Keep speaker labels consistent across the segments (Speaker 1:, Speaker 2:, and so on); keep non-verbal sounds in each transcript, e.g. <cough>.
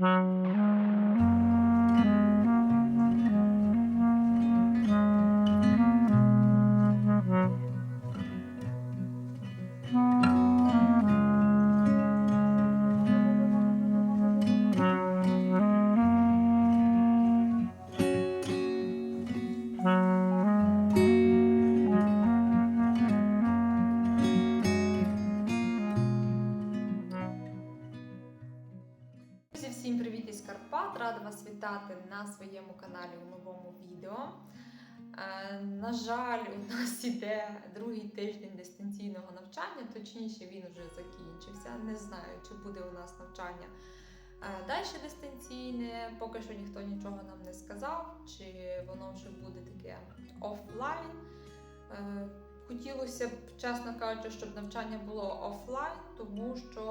Speaker 1: Mm-hmm. Всім привіт із Карпат! Рада вас вітати на своєму каналі у новому відео. Е, на жаль, у нас <laughs> іде другий тиждень дистанційного навчання, точніше, він вже закінчився. Не знаю, чи буде у нас навчання е, далі дистанційне. Поки що ніхто нічого нам не сказав, чи воно вже буде таке офлайн. Хотілося б, чесно кажучи, щоб навчання було офлайн, тому що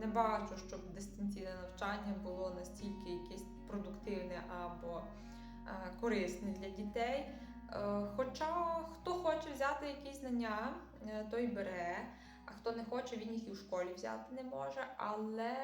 Speaker 1: не бачу, щоб дистанційне навчання було настільки якесь продуктивне або е, корисне для дітей. Е, Хоча хто хоче взяти якісь знання, е, той бере, а хто не хоче, він їх і в школі взяти не може, але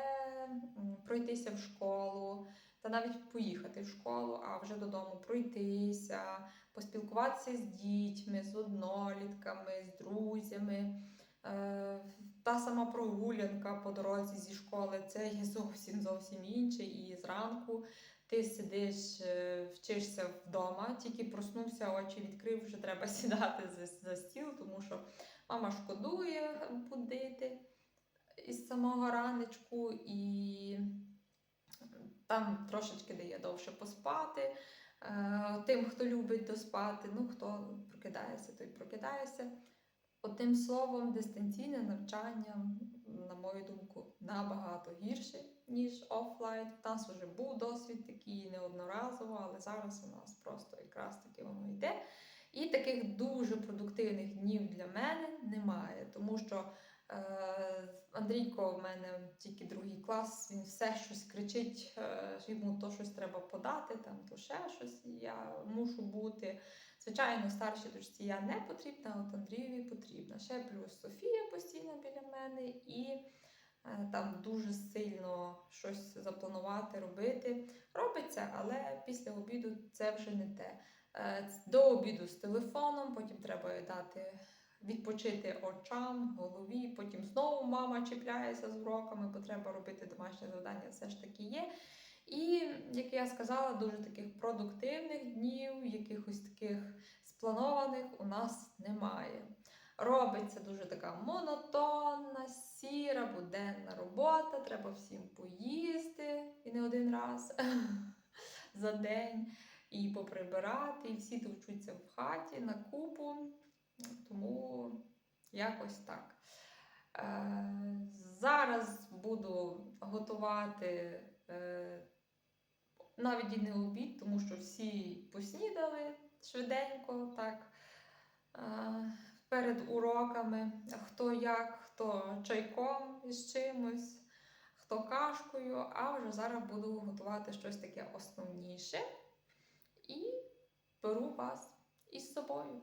Speaker 1: пройтися в школу та навіть поїхати в школу, а вже додому пройтися поспілкуватися з дітьми, з однолітками, з друзями. Е, Та сама прогулянка по дорозі зі школи це є зовсім зовсім інше. І зранку ти сидиш, е, вчишся вдома, тільки проснувся, очі відкрив, вже треба <laughs> сідати за, за стіл, тому що мама шкодує будити із самого ранечку, і там трошечки дає довше поспати. Е, Тим, хто любить доспати, ну хто прокидається, той прокидається. Одним словом, дистанційне навчання, на мою думку, набагато гірше, ніж офлайн. У нас вже був досвід такий неодноразово, але зараз у нас просто якраз таки воно йде. І таких дуже продуктивних днів для мене немає, тому що Андрійко в мене тільки другий клас, він все щось кричить, е, що йому то щось треба подати, там то ще щось я мушу бути. Звичайно, старшій дочці я не потрібна, от Андрієві потрібна. Ще плюс Софія постійно біля мене, і е, там дуже сильно щось запланувати, робити. Робиться, але після обіду це вже не те. Е, До обіду з телефоном, потім треба дати відпочити очам, голові, потім знову мама чіпляється з уроками, бо треба робити домашнє завдання, все ж таки є. І, як я сказала, дуже таких продуктивних днів, якихось таких спланованих у нас немає. Робиться дуже така монотонна, сіра, буденна робота, треба всім поїсти і не один раз <laughs> за день, і поприбирати, і всі товчуться в хаті на купу. Тому якось так. Е, Зараз буду готувати е, навіть і не обід, тому що всі поснідали швиденько, так, е, перед уроками. Хто як, хто чайком із чимось, хто кашкою, а вже зараз буду готувати щось таке основніше і беру вас із собою.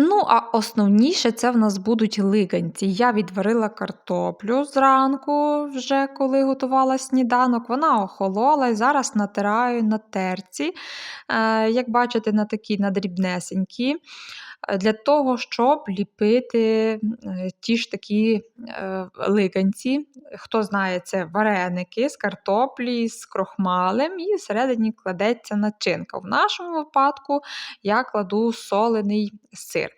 Speaker 2: Ну, а основніше це в нас будуть лиганці. Я відварила картоплю зранку, вже коли готувала сніданок. Вона охолола і зараз натираю на терці, е, як бачите, на такі надрібнесенькі, е, для того, щоб ліпити е, ті ж такі е, лиганці. Хто знає, це вареники з картоплі, з крохмалем, і всередині кладеться начинка. В нашому випадку я кладу солений сир.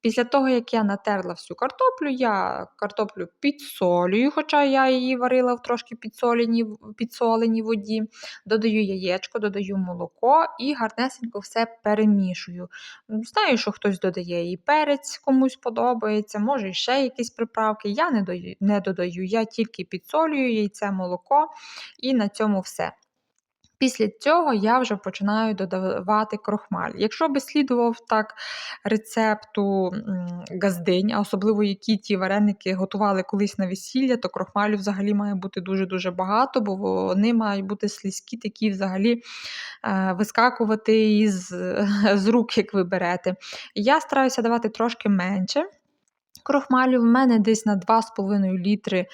Speaker 2: Після того, як я натерла всю картоплю, я картоплю підсолюю, хоча я її варила в трошки підсоленій, підсоленій воді, додаю яєчко, додаю молоко і гарнесенько все перемішую. Знаю, що хтось додає і перець, комусь подобається, може ще якісь приправки. Я не, даю, не додаю, я тільки підсолюю яйце, молоко і на цьому все. Після цього я вже починаю додавати крохмаль. Якщо би слідував так рецепту газдинь, а особливо які ті вареники готували колись на весілля, то крохмалю взагалі має бути дуже-дуже багато, бо вони мають бути слизькі, такі взагалі е, вискакувати із <laughs> з рук, як ви берете. Я стараюся давати трошки менше Крохмалю в мене десь на 2,5 літри е,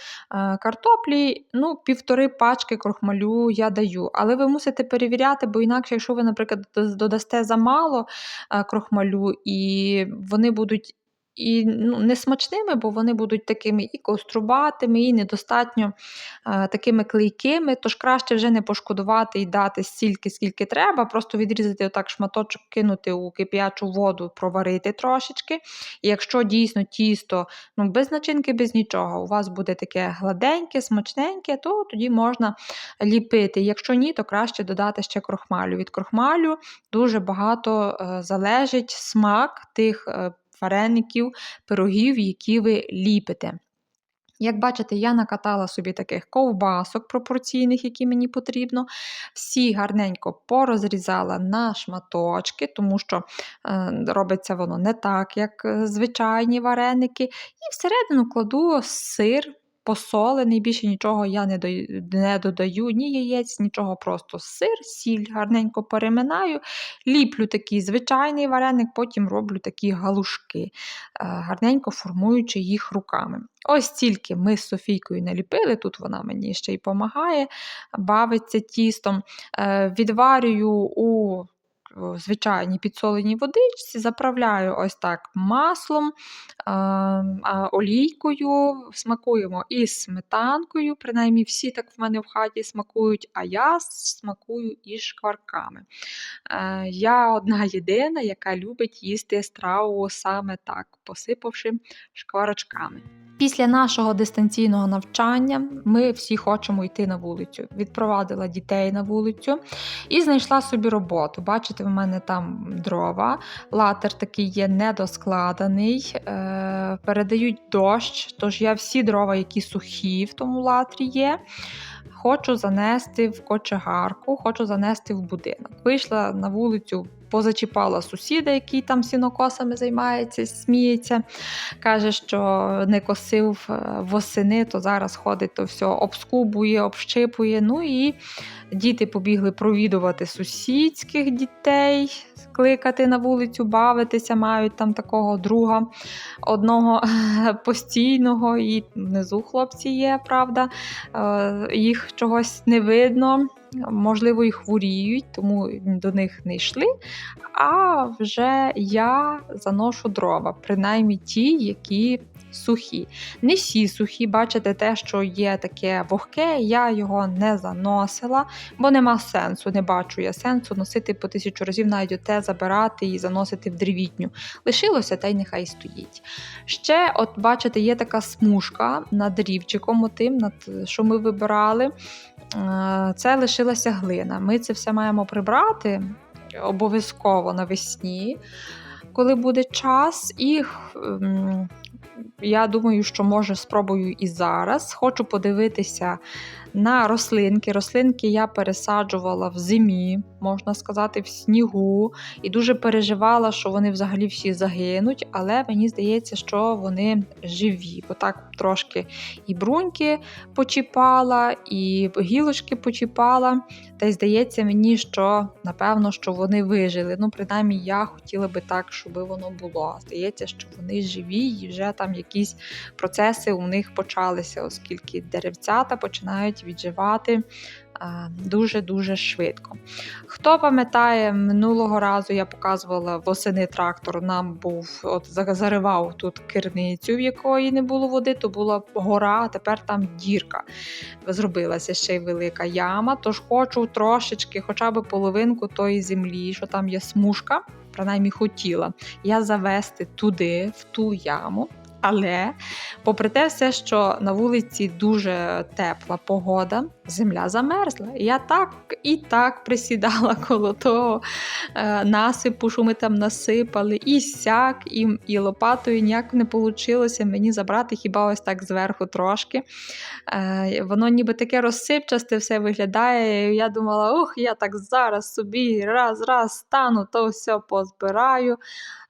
Speaker 2: картоплі, ну, півтори пачки крохмалю я даю. Але ви мусите перевіряти, бо інакше, якщо ви, наприклад, дода- додасте замало е, крохмалю, і вони будуть і ну, несмачними, бо вони будуть такими і кострубатими, і недостатньо е, такими клейкими, тож краще вже не пошкодувати і дати стільки, скільки треба, просто відрізати отак шматочок, кинути у кип'ячу воду, проварити трошечки. І якщо дійсно тісто ну, без начинки, без нічого, у вас буде таке гладеньке, смачненьке, то тоді можна ліпити. Якщо ні, то краще додати ще крохмалю. Від крохмалю дуже багато е, залежить смак тих е, вареників, пирогів, які ви ліпите. Як бачите, я накатала собі таких ковбасок пропорційних, які мені потрібно. Всі гарненько порозрізала на шматочки, тому що е, робиться воно не так, як е, звичайні вареники. І всередину кладу сир. Посолений, більше нічого я не, даю, не додаю, ні яєць, нічого, просто сир, сіль, гарненько переминаю, ліплю такий звичайний вареник, потім роблю такі галушки, е, гарненько формуючи їх руками. Ось тільки ми з Софійкою наліпили, тут вона мені ще й допомагає, бавиться тістом. Е, Відварюю у о, звичайній підсоленій водичці, заправляю ось так маслом, олійкою, смакуємо із сметанкою, принаймні всі так в мене в хаті смакують, а я смакую із шкварками. Е, Я одна єдина, яка любить їсти страву саме так, посипавши шкварочками. Після нашого дистанційного навчання ми всі хочемо йти на вулицю. Відпровадила дітей на вулицю і знайшла собі роботу. Бачите, в мене там дрова, латер такий є недоскладений, е, передають дощ, тож я всі дрова, які сухі в тому латрі є. Хочу занести в кочегарку, хочу занести в будинок. Вийшла на вулицю, позачіпала сусіда, який там сінокосами займається, сміється. Каже, що не косив е, восени, то зараз ходить, то все обскубує, общипує. Ну і діти побігли провідувати сусідських дітей, кликати на вулицю, бавитися, мають там такого друга одного <laughs> постійного, і внизу хлопці є, правда. Е, Їх чогось не видно. Можливо, і хворіють, тому до них не йшли. А вже я заношу дрова, принаймні ті, які сухі. Не всі сухі, бачите, те, що є таке вогке, я його не заносила, бо нема сенсу, не бачу я сенсу носити по тисячу разів, навіть те забирати і заносити в древітню. Лишилося, та й нехай стоїть. Ще, от бачите, є така смужка над рівчиком, отим, над, що ми вибирали. Е, Це лишилася глина. Ми це все маємо прибрати обов'язково навесні, коли буде час. І ем, я думаю, що може спробую і зараз. Хочу подивитися на рослинки. Рослинки я пересаджувала в зимі, можна сказати, в снігу, і дуже переживала, що вони взагалі всі загинуть, але мені здається, що вони живі. Бо так трошки і бруньки почіпала, і гілочки почіпала. Та й здається мені, що напевно, що вони вижили. Ну, принаймні, я хотіла би так, щоб воно було. Здається, що вони живі і вже там якісь процеси у них почалися, оскільки деревцята починають відживати дуже-дуже швидко. Хто пам'ятає, минулого разу я показувала восени трактор, нам був от заривав тут керницю, в якої не було води, то була гора, а тепер там дірка. Зробилася ще й велика яма. Тож хочу трошечки, хоча б половинку тої землі, що там є смужка, принаймні хотіла, я завести туди, в ту яму. Але, попри те, все, що на вулиці дуже тепла погода, земля замерзла. Я так і так присідала <laughs> коло того е, насипу, що ми там насипали, і сяк, і, і лопатою ніяк не вийшло мені забрати хіба ось так зверху трошки. Е, Воно ніби таке розсипчасте все виглядає. Я думала, ух, я так зараз собі раз-раз стану, то все позбираю,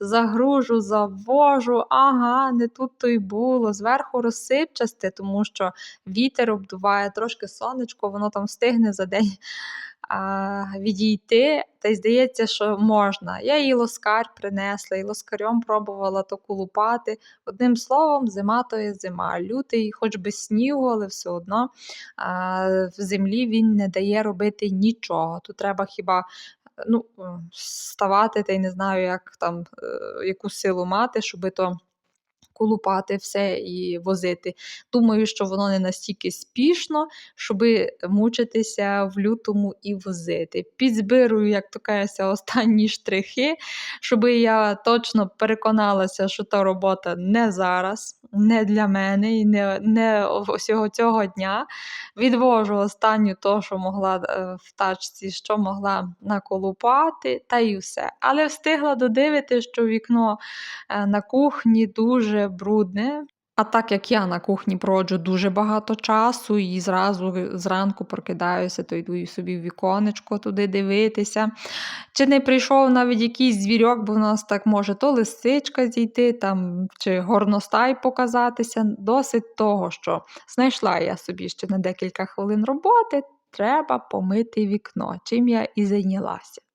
Speaker 2: загружу, завожу. Ага, не тут то й було. Зверху розсипчасте, тому що вітер обдуває, трошки сонечко, воно там встигне за день. <laughs> а, відійти, та й здається, що можна. Я їй лоскар принесла, і лоскарем пробувала то колупати. Одним словом, зима то є зима. Лютий, хоч би снігу, але все одно а, в землі він не дає робити нічого. Тут треба хіба ну, ставати, та й не знаю, як там, е, яку силу мати, щоби то колупати все і возити. Думаю, що воно не настільки спішно, щоби мучитися в лютому і возити. Підзбирую, як то кажеться, останні штрихи, щоби я точно переконалася, що та робота не зараз, не для мене і не, не всього цього дня. Відвожу останню то, що могла е, в тачці, що могла наколупати, та й все. Але встигла додивити, що вікно е, на кухні дуже брудне. А так як я на кухні проводжу дуже багато часу і зразу зранку прокидаюся, то йду собі в віконечко туди дивитися. Чи не прийшов навіть якийсь звірок, бо в нас так може то лисичка зійти, там, чи горностай показатися. Досить того, що знайшла я собі ще на декілька хвилин роботи, треба помити вікно, чим я і зайнялася.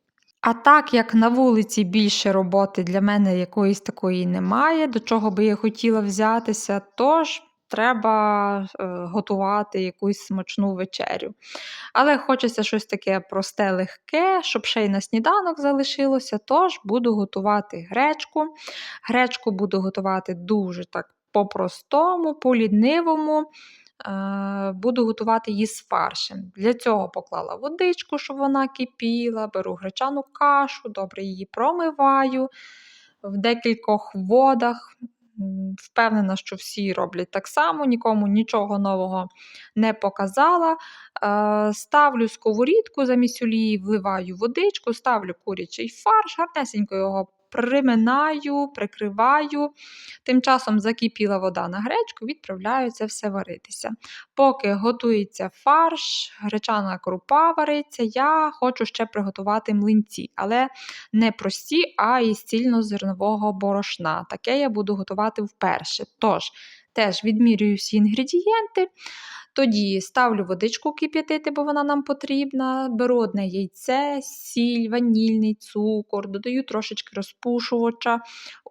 Speaker 2: А так як на вулиці більше роботи для мене якоїсь такої немає, до чого би я хотіла взятися, тож треба е, готувати якусь смачну вечерю. Але хочеться щось таке просте, легке, щоб ще й на сніданок залишилося, тож буду готувати гречку. Гречку буду готувати дуже так по-простому, по-ліднивому. Е, Буду готувати її з фаршем. Для цього поклала водичку, щоб вона кипіла, беру гречану кашу, добре її промиваю в декількох водах. Впевнена, що всі роблять так само, нікому нічого нового не показала. Е, Ставлю сковорідку замість олії, вливаю водичку, ставлю курячий фарш, гарнесенько його приминаю, прикриваю. Тим часом закипіла вода на гречку, відправляю це все варитися. Поки готується фарш, гречана крупа вариться, я хочу ще приготувати млинці, але не прості, а із цільнозернового борошна. Таке я буду готувати вперше. Тож, теж відмірюю всі інгредієнти. Тоді ставлю водичку кип'ятити, бо вона нам потрібна. Беру одне яйце, сіль, ванільний цукор, додаю трошечки розпушувача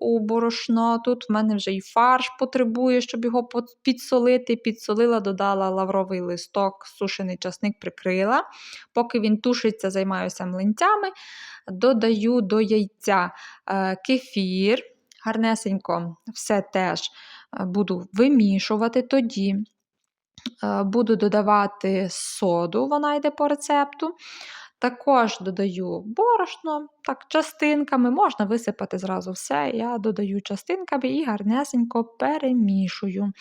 Speaker 2: у борошно. Тут в мене вже і фарш потребує, щоб його підсолити. Підсолила, додала лавровий листок, сушений часник прикрила. Поки він тушиться, займаюся млинцями. Додаю до яйця е, кефір. Гарнесенько все теж буду вимішувати тоді. Е, Буду додавати соду, вона йде по рецепту. Також додаю борошно, так, частинками, можна висипати зразу все. Я додаю частинками і гарнесенько перемішую.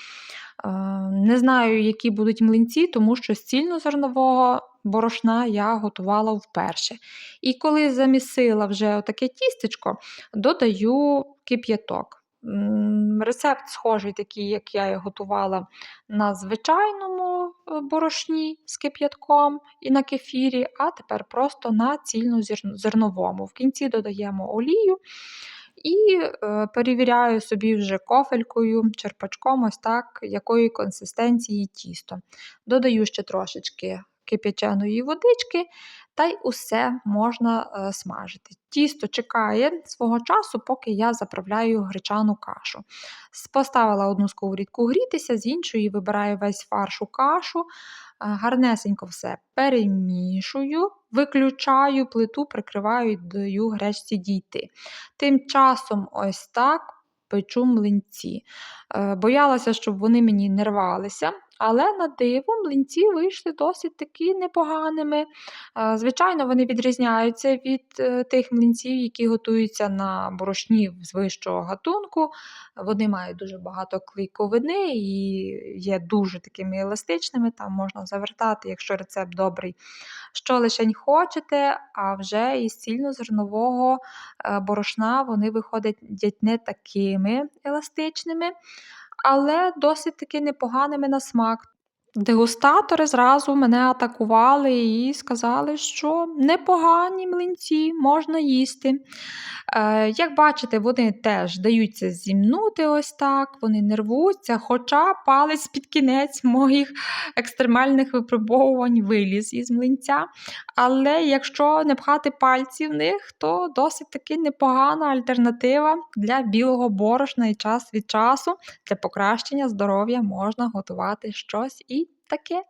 Speaker 2: Е, Не знаю, які будуть млинці, тому що з цільнозернового борошна я готувала вперше. І коли замісила вже таке тістечко, додаю кип'яток. Рецепт схожий, такий, як я його готувала на звичайному е, борошні з кип'ятком і на кефірі, а тепер просто на цільнозерновому. В кінці додаємо олію і е, перевіряю собі вже кофелькою, черпачком, ось так, якої консистенції тісто. Додаю ще трошечки кип'яченої водички, та й усе можна е, смажити. Тісто чекає свого часу, поки я заправляю гречану кашу. Поставила одну сковорідку грітися, з іншої вибираю весь фарш у кашу, е, гарнесенько все перемішую, виключаю плиту, прикриваю і даю гречці дійти. Тим часом ось так печу млинці. Е, Боялася, щоб вони мені не рвалися. Але на диво млинці вийшли досить таки непоганими. Звичайно, вони відрізняються від е, тих млинців, які готуються на борошні з вищого гатунку. Вони мають дуже багато клейковини і є дуже такими еластичними. Там можна завертати, якщо рецепт добрий, що лишень хочете, а вже із цільнозернового е, борошна вони виходять не такими еластичними але досить таки непоганими на смак. Дегустатори зразу мене атакували і сказали, що непогані млинці можна їсти. Е, як бачите, вони теж даються зімнути ось так, вони не рвуться, хоча палець під кінець моїх екстремальних випробовувань виліз із млинця. Але якщо не пхати пальці в них, то досить таки непогана альтернатива для білого борошна і час від часу для покращення здоров'я можна готувати щось і таке.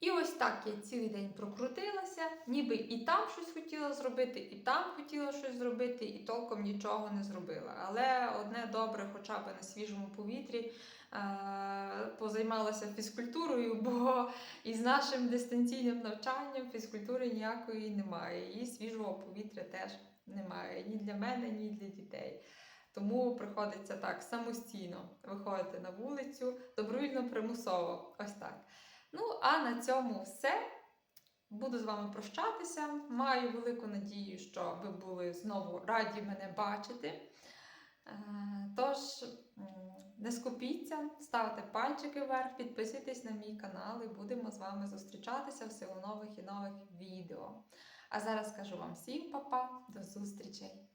Speaker 1: І ось так я цілий день прокрутилася, ніби і там щось хотіла зробити, і там хотіла щось зробити, і толком нічого не зробила. Але одне добре, хоча б на свіжому повітрі, е- позаймалася фізкультурою, бо із нашим дистанційним навчанням фізкультури ніякої немає. І свіжого повітря теж немає ні для мене, ні для дітей. Тому приходиться так самостійно виходити на вулицю, добровільно примусово. Ось так. Ну, а на цьому все. Буду з вами прощатися. Маю велику надію, що ви були знову раді мене бачити. Е, Тож, не скупіться, ставте пальчики вверх, підписуйтесь на мій канал і будемо з вами зустрічатися в силу нових і нових відео. А зараз кажу вам всім па-па, до зустрічей!